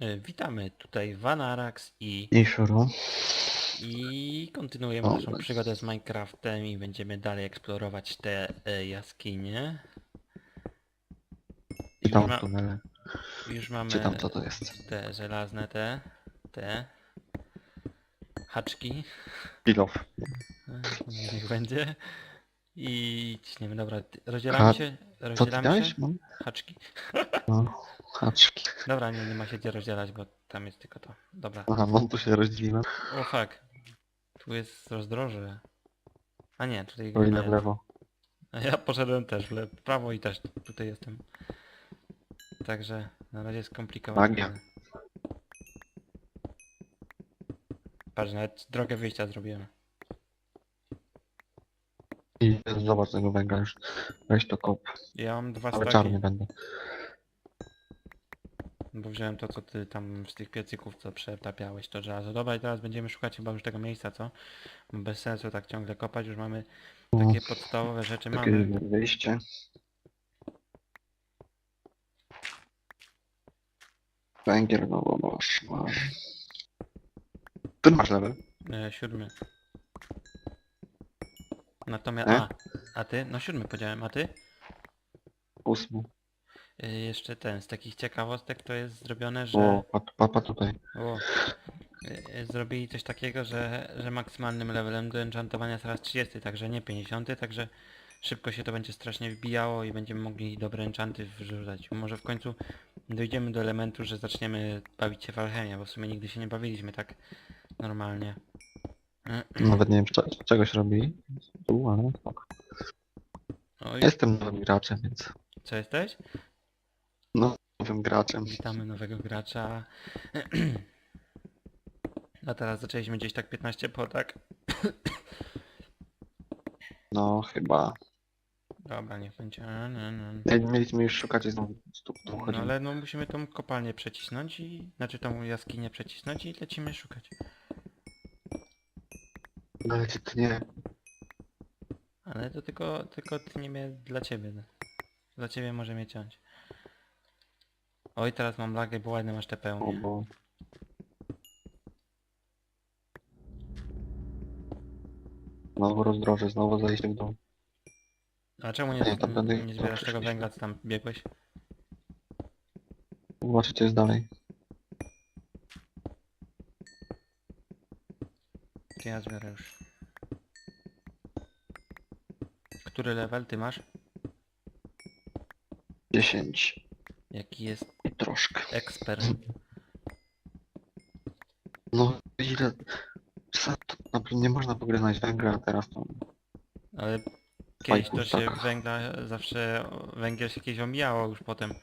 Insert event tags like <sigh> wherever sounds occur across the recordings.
E, Witamy tutaj Vanarax i, I szuro. i kontynuujemy naszą przygodę z Minecraftem i będziemy dalej eksplorować te e, jaskinie. Czy Już, tam ma, tunele? już mamy Czy tam co to jest? te żelazne te, te haczki. Pilow. E, Niech będzie. I ciśniemy, dobra, rozdzielamy Ha- się, Co ty rozdzielamy dałeś? się, Mam? haczki. No, haczki. Dobra, nie, nie ma się gdzie rozdzielać, bo tam jest tylko to. Dobra. Aha, no tu się rozdzieliłem. O fuck. Tu jest rozdroże. A nie, tutaj O ile w lewo. A ja poszedłem też w lewo, prawo i też tutaj jestem. Także na razie skomplikowane. Magia. Patrz, nawet drogę wyjścia zrobiłem. Zobacz tego węgla już. Weź to kop. Ja mam dwa Ale staki, czarny będę. bo wziąłem to, co ty tam z tych piecyków, co przetapiałeś, to żelazo. Dobra, i teraz będziemy szukać chyba już tego miejsca, co? Bo Bez sensu tak ciągle kopać, już mamy No, takie podstawowe rzeczy takie mamy. wyjście. Węgiel, no bo masz, masz. Ty masz level? E, siódmy. Natomiast, E? a, a ty? No siódmy powiedziałem, a ty? Ósmy. Y, Jeszcze ten, z takich ciekawostek to jest zrobione, że O, pat, pat, pat tutaj. o, y, y, zrobili coś takiego, że, że maksymalnym levelem do enchantowania jest teraz 30, także nie 50, także szybko się to będzie strasznie wbijało i będziemy mogli dobre enchanty wrzucać. Może w końcu dojdziemy do elementu, że zaczniemy bawić się w alchemię, bo w sumie nigdy się nie bawiliśmy tak normalnie. Nawet nie wiem, cze- czegoś robi. Tu, ale spoko. Oj, Jestem nowym graczem, więc... co jesteś? No, nowym graczem. Witamy nowego gracza. <clears throat> A teraz zaczęliśmy gdzieś tak 15 po, tak? <clears throat> No, chyba. Dobra, niech będzie. No, no, no. Nie, Mieliśmy już szukać i znowu tu, tu No ale no musimy tą kopalnię przecisnąć i... Znaczy tą jaskinię przecisnąć i lecimy szukać. No ale czy to nie... Ale to tylko, tylko nie mnie dla ciebie. Dla ciebie może mnie ciąć. Oj, teraz mam lagę, bo ładne masz te O, pełnie. bo... Znowu rozdroże, znowu zejście w dół. A czemu nie, Nie, tam będę- nie zbierasz tego węgla, co tam biegłeś? Zobaczcie, co jest dalej. To ja zbiorę już. Który level ty masz? 10 Jaki jest i troszkę. ekspert? No ile... Za to, no, nie można pogryzać węgla, a teraz to... Ale kiedyś to się tak. węgla, zawsze węgiel się kiedyś omijało już potem.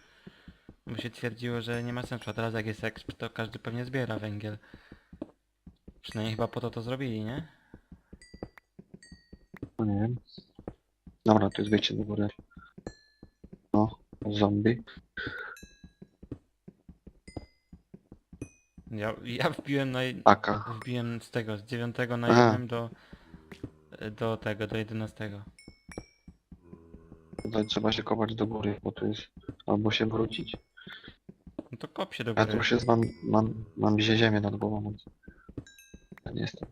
Bo się twierdziło, że nie ma sensu, a teraz jak jest exp, to każdy pewnie zbiera węgiel. Przynajmniej chyba po to to zrobili, nie? No nie wiem. Dobra, to jest wyjście do góry. No, zombie. Ja, ja wbiłem na... Aka. Wbiłem z tego, z 9 na Aha. 1 do... Do tego, do 11. Tutaj trzeba się kopać do góry, bo tu jest... Albo się wrócić. No to kop się do Ja tu góry. już jest, mam, mam, mam zie- ziemię nad głową, więc... Ja nie jestem.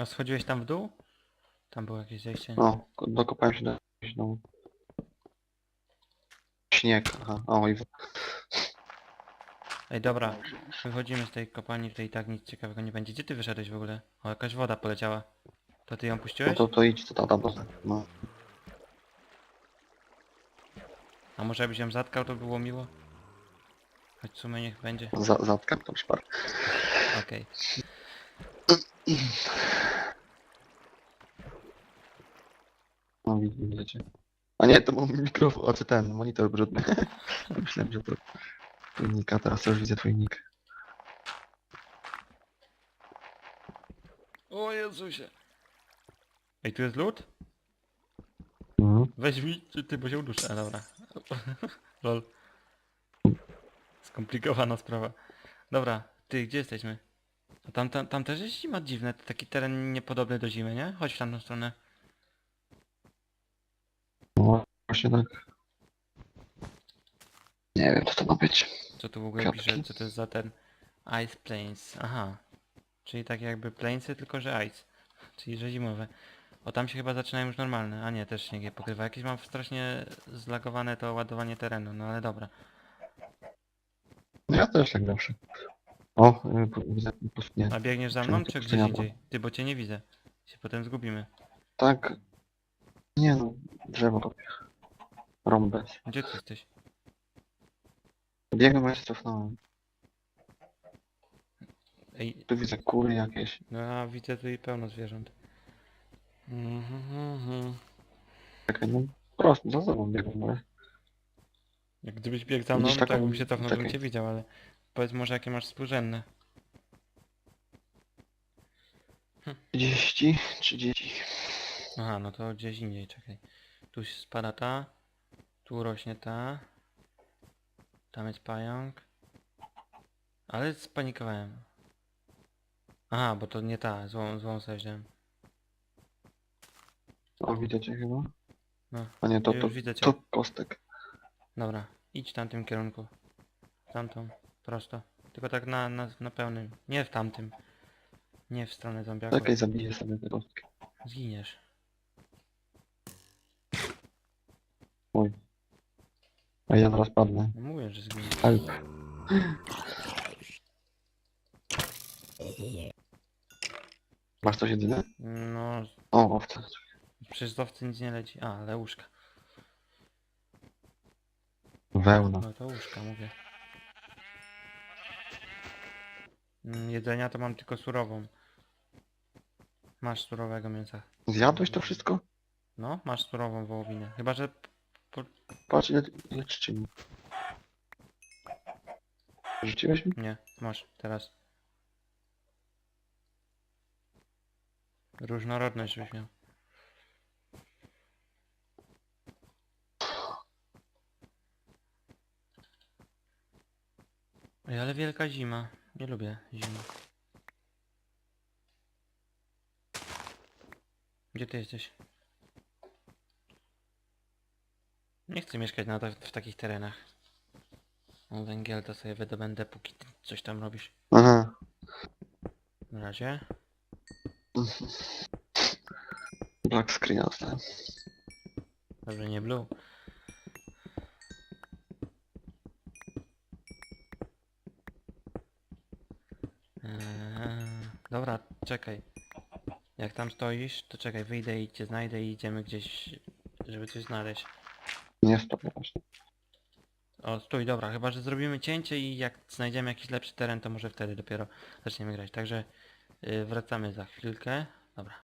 A schodziłeś tam w dół? Tam było jakieś zejście. No, ko- dokopałem się do jakiegoś domu. Śnieg, aha. O, i... Ej, dobra. Wychodzimy z tej kopalni, tutaj i tak nic ciekawego nie będzie. Gdzie ty wyszedłeś w ogóle? O, jakaś woda poleciała. To ty ją No puściłeś? to, to idź, to tata, bo... No. A może jakbyś ją zatkał, to było miło? Choć w sumie niech będzie. Za, zatkam tam szpar. Okej. <clears throat> No widzicie. A nie, to był mikrofon, a czy ten, monitor brudny. <laughs> Myślałem, że to twój nick, a teraz już widzę twój nick. O Jezusie. Ej, tu jest lód? Mhm. Weź mi, czy ty, bo się uduszę. A dobra. <laughs> Lol. Skomplikowana sprawa. Dobra, ty, gdzie jesteśmy? A tam, tam, tam też jest zima dziwne, to taki teren niepodobny do zimy, nie? Chodź w tamtą stronę. No, właśnie tak. Nie wiem, co to ma być. Co tu w ogóle Kropki. pisze, co to jest za ten Ice Plains. Aha. Czyli tak jakby plains, tylko że ice. Czyli że zimowe. O tam się chyba zaczynają już normalne. A nie, też śnieg je pokrywa. Jakieś mam strasznie zlagowane to ładowanie terenu, no ale dobra. Ja też tak zawsze. O, y, po- widzę pustynię. A biegniesz za mną, czy gdzieś indziej? Ty, bo cię nie widzę. Się potem zgubimy. Tak. Nie no, drzewo kopię. Rąbez. Gdzie ty jesteś? Biegłem, a się cofnąłem. Ej, Tu widzę kury jakieś. no a widzę tu i pełno zwierząt. Mhm, mhm. Czekaj, no prosto, za sobą biegłem, ale... Jak gdybyś biegł za mną, Widzisz to taką- jakbym się cofnął, bym czekaj. cię widział, ale powiedz może jakie masz współrzędne. 30, 30. Aha, no to gdzieś indziej, czekaj. Tu się spada ta, tu rośnie ta, tam jest pająk. Ale spanikowałem. Aha, bo to nie ta, złą, złą sobie wziąłem. O, widzę cię chyba. No, A nie, to, już to, widzę cię. to kostek. Dobra, idź w tamtym kierunku. W tamtą, prosto. Tylko tak na, na, na pełnym. Nie w tamtym. Nie w stronę zombiaków. Czekaj, zabiję sobie te kostki. Zginiesz. Oj. A ja zaraz padnę. No mówię, że zginiesz. Help. Masz coś jedyne? No, O, owce. przecież z owcy nic nie leci. A, ale łóżka. Wełna. No to łóżka, mówię. Mm, Jedzenia to mam tylko surową. Masz surowego mięsa. Zjadłeś to wszystko? No, masz surową wołowinę. Chyba, że... Patrz ile, ile trzcin. Rzuciłeś mi? Nie, masz, teraz. Różnorodność żebyś miał. Ej, ale wielka zima. Nie lubię zimy. Gdzie ty jesteś? Nie chcę mieszkać na ta w takich terenach. O, węgiel to sobie wydobędę, póki ty coś tam robisz. Aha. Na razie. Black screen dostałem. Dobrze, nie blue. Eee, dobra, czekaj. Jak tam stoisz, to czekaj, wyjdę i cię znajdę i idziemy gdzieś, żeby coś znaleźć. Nie stop właśnie. O, stój, dobra, chyba, że zrobimy cięcie i jak znajdziemy jakiś lepszy teren, to może wtedy dopiero zaczniemy grać. Także yy, wracamy za chwilkę. Dobra.